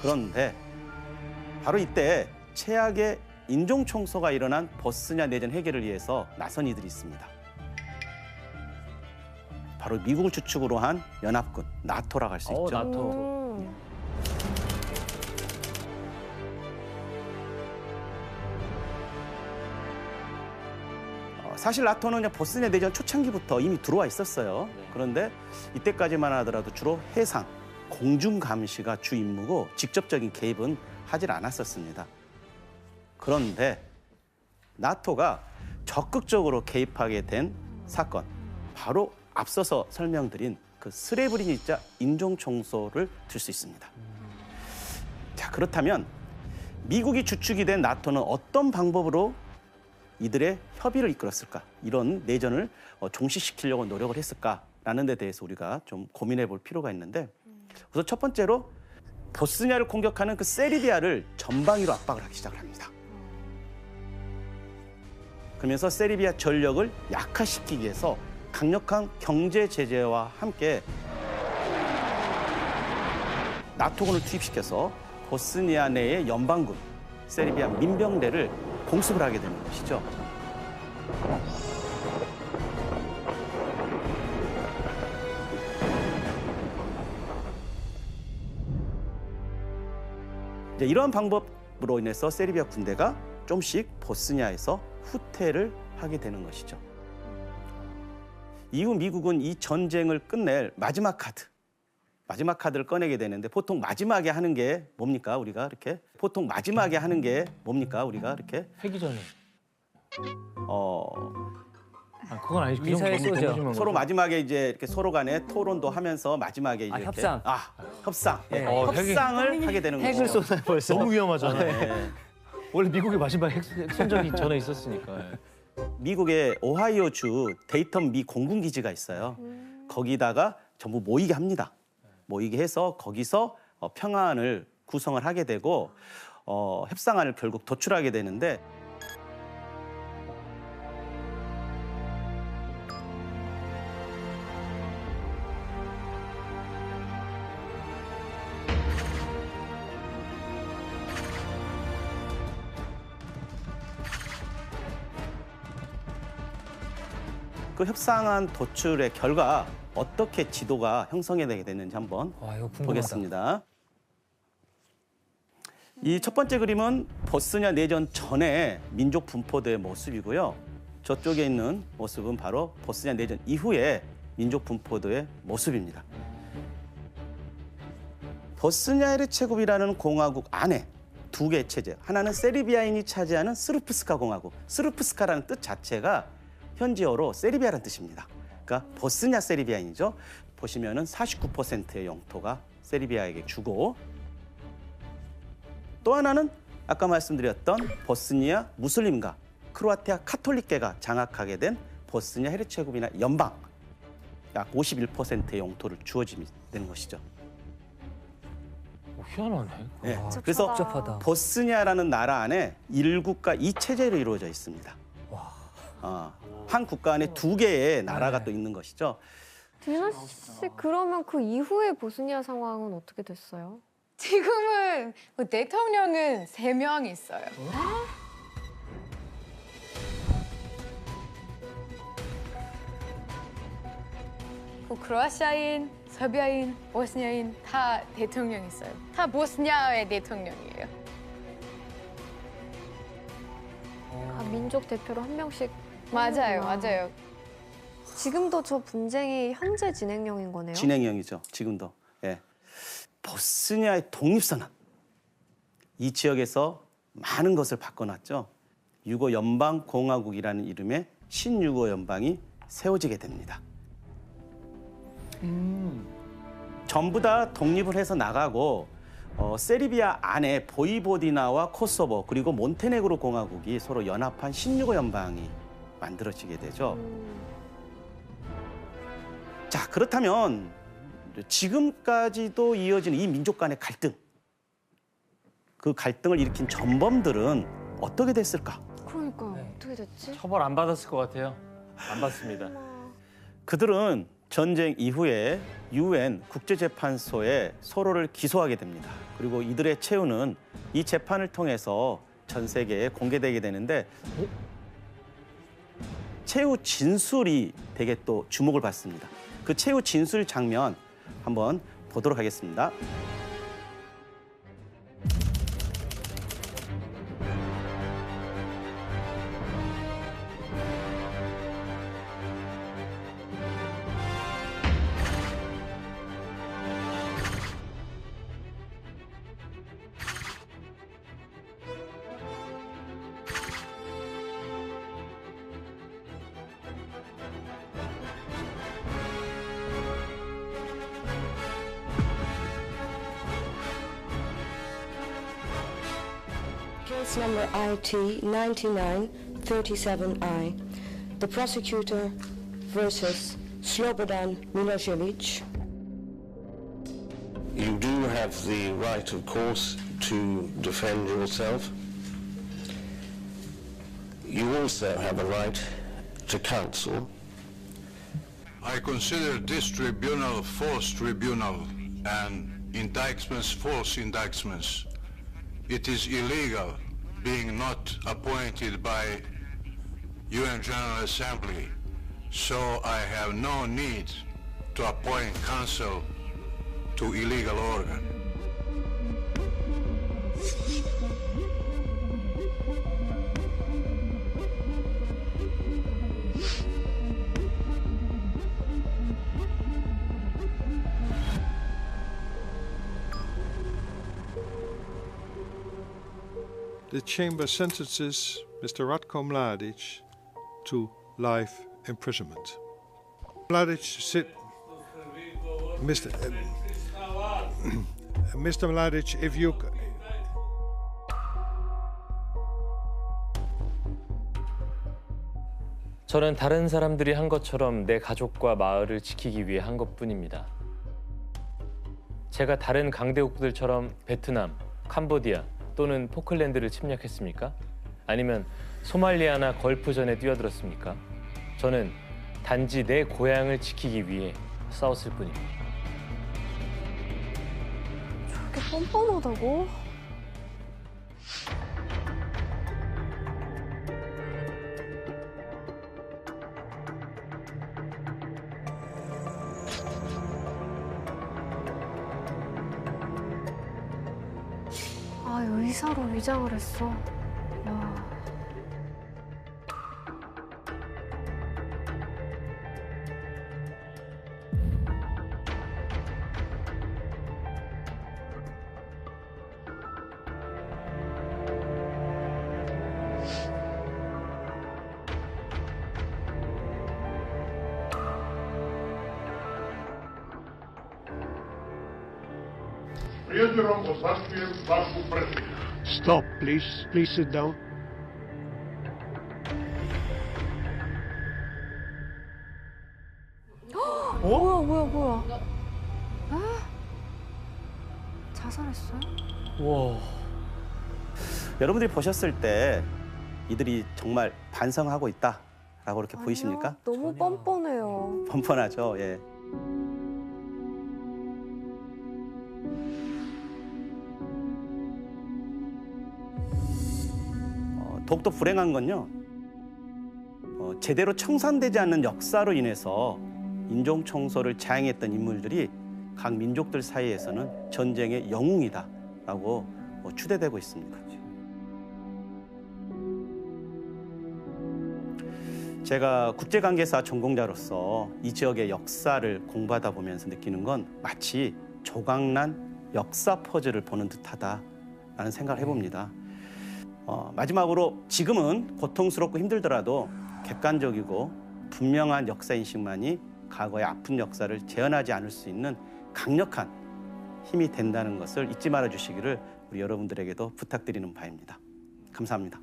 그런데 바로 이때 최악의 인종 청소가 일어난 버스냐 내전 해결을 위해서 나선 이들이 있습니다. 바로 미국을 주축으로 한 연합군 나토라고 할수 어, 있죠. 나토. 음. 어, 사실 나토는 그냥 보스니아 내전 초창기부터 이미 들어와 있었어요. 네. 그런데 이때까지만 하더라도 주로 해상, 공중 감시가 주 임무고 직접적인 개입은 하질 않았었습니다. 그런데 나토가 적극적으로 개입하게 된 사건, 바로 앞서서 설명드린 그 스레브리니자 인종 청소를 들 수 있습니다. 자 그렇다면 미국이 주축이 된 나토는 어떤 방법으로 이들의 협의를 이끌었을까? 이런 내전을 어, 종식시키려고 노력을 했을까라는 데 대해서 우리가 좀 고민해 볼 필요가 있는데 우선 첫 번째로 보스니아를 공격하는 그 세르비아를 전방위로 압박을 하기 시작을 합니다. 그러면서 세르비아 전력을 약화시키기 위해서 강력한 경제 제재와 함께 나토군을 투입시켜서 보스니아 내의 연방군 세르비아 민병대를 공습을 하게 되는 것이죠. 이제 이러한 방법으로 인해서 세르비아 군대가 좀씩 보스니아에서 후퇴를 하게 되는 것이죠. 이후 미국은 이 전쟁을 끝낼 마지막 카드, 마지막 카드를 꺼내게 되는데 보통 마지막에 하는 게 뭡니까 우리가 이렇게 보통 마지막에 하는 게 뭡니까 우리가 이렇게 회기 전에. 어 아, 그건 아니지. 미사일 쏘죠. 서로 마지막에 이제 이렇게 서로 간에 토론도 하면서 마지막에 이제 아, 이렇게 협상. 아 협상 예, 어, 핵이- 협상을 하게 되는 핵을 거죠. 쏘나요 벌써? 너무 위험하잖아. 예. 원래 미국이 마지막 핵, 핵선적이 전에 있었으니까. 예. 미국의 오하이오주 데이턴 미 공군 기지가 있어요. 거기다가 전부 모이게 합니다. 모이게 해서 거기서 어, 평화안을 구성을 하게 되고 어, 협상안을 결국 도출하게 되는데 그 협상안 도출의 결과 어떻게 지도가 형성되게 됐는지 한번 와. 보겠습니다. 이 첫 번째 그림은 버스냐 내전 전에 민족 분포대의 모습이고요. 저쪽에 있는 모습은 바로 버스냐 내전 이후의 민족 분포도의 모습입니다. 버스냐 헤르체고비라는 공화국 안에 두 개의 체제. 하나는 세르비아인이 차지하는 스르프스카 공화국. 스르프스카라는 뜻 자체가 현지어로 세르비아라는 뜻입니다. 그러니까 버스냐 세르비아인이죠. 보시면은 49%의 영토가 세르비아에게 주고 또 하나는 아까 말씀드렸던 버스니아 무슬림과 크로아티아 카톨릭계가 장악하게 된 버스니아 헤르체고비나 연방 약 51%의 영토를 주어지게 되는 것이죠. 오, 희한하네. 예. 와, 그래서 복잡하다. 버스니아라는 나라 안에 일국가 이체제로 이루어져 있습니다. 어, 한 국가 안에 두 개의 나라가 네. 또 있는 것이죠. 디나 씨 그러면 그 이후의 보스니아 상황은 어떻게 됐어요? 지금은 그 대통령은 세 명 있어요. 그 크로아시아인, 서비아인, 보스니아인 다 대통령 있어요. 다 보스니아의 대통령이에요. 아, 민족 대표로 한 명씩 맞아요, 하는구나. 맞아요. 지금도 저 분쟁이 현재 진행형인 거네요. 진행형이죠. 지금도. 예. 보스니아의 독립선언. 이 지역에서 많은 것을 바꿔놨죠. 유고 연방 공화국이라는 이름의 신유고 연방이 세워지게 됩니다. 전부 다 독립을 해서 나가고 어, 세르비아 안에 보이보디나와 코소보 그리고 몬테네그로 공화국이 서로 연합한 신유고 연방이 만들어지게 되죠. 음, 자 그렇다면 지금까지도 이어지는 이 민족 간의 갈등 그 갈등을 일으킨 전범들은 어떻게 됐을까? 그러니까요. 네. 어떻게 됐지? 처벌 안 받았을 것 같아요. 안 받습니다. 아, 그들은 전쟁 이후에 유엔 국제재판소에 서로를 기소하게 됩니다. 그리고 이들의 최후는 이 재판을 통해서 전 세계에 공개되게 되는데 최후 진술이 되게 또 주목을 받습니다. 그 최후 진술 장면 한번 보도록 하겠습니다. Case number IT 9937I. The prosecutor versus Slobodan Milosevic. You do have the right, of course, to defend yourself. You also have a right to counsel. I consider this tribunal false tribunal and indictments false indictments. It is illegal being not appointed by UN General Assembly, so I have no need to appoint counsel to illegal organ. The chamber sentences Mr. Ratko Mladic to life imprisonment. Mladic sit. Mr. uh, Mr. Mladic, if you. 저는 다른 사람들이 한 것처럼 내 가족과 마을을 지키기 위해 한 것뿐입니다. 제가 다른 강대국들처럼 베트남, 캄보디아 또는 포클랜드를 침략했습니까? 아니면 소말리아나 걸프전에 뛰어들었습니까? 저는 단지 내 고향을 지키기 위해 싸웠을 뿐입니다. 저렇게 뻔뻔하다고? 아, 의사로 위장을 했어. 야. Приезером осваствуем вашу пресу. Stop, please. Please sit down. 뭐야, 뭐야, 뭐야. 아? 자살했어요? 와, 여러분들이 보셨을 때 이들이 정말 반성하고 있다라고 이렇게 보이십니까? 아니요, 너무 뻔뻔해요. 뻔뻔하죠. 예. 더욱더 불행한 건요. 어, 제대로 청산되지 않는 역사로 인해서 인종 청소를 자행했던 인물들이 각 민족들 사이에서는 전쟁의 영웅이다라고 뭐 추대되고 있습니다. 제가 국제관계사 전공자로서 이 지역의 역사를 공부하다 보면서 느끼는 건 마치 조각난 역사 퍼즐을 보는 듯하다라는 생각을 해봅니다. 어, 마지막으로 지금은 고통스럽고 힘들더라도 객관적이고 분명한 역사 인식만이 과거의 아픈 역사를 재현하지 않을 수 있는 강력한 힘이 된다는 것을 잊지 말아 주시기를 우리 여러분들에게도 부탁드리는 바입니다. 감사합니다.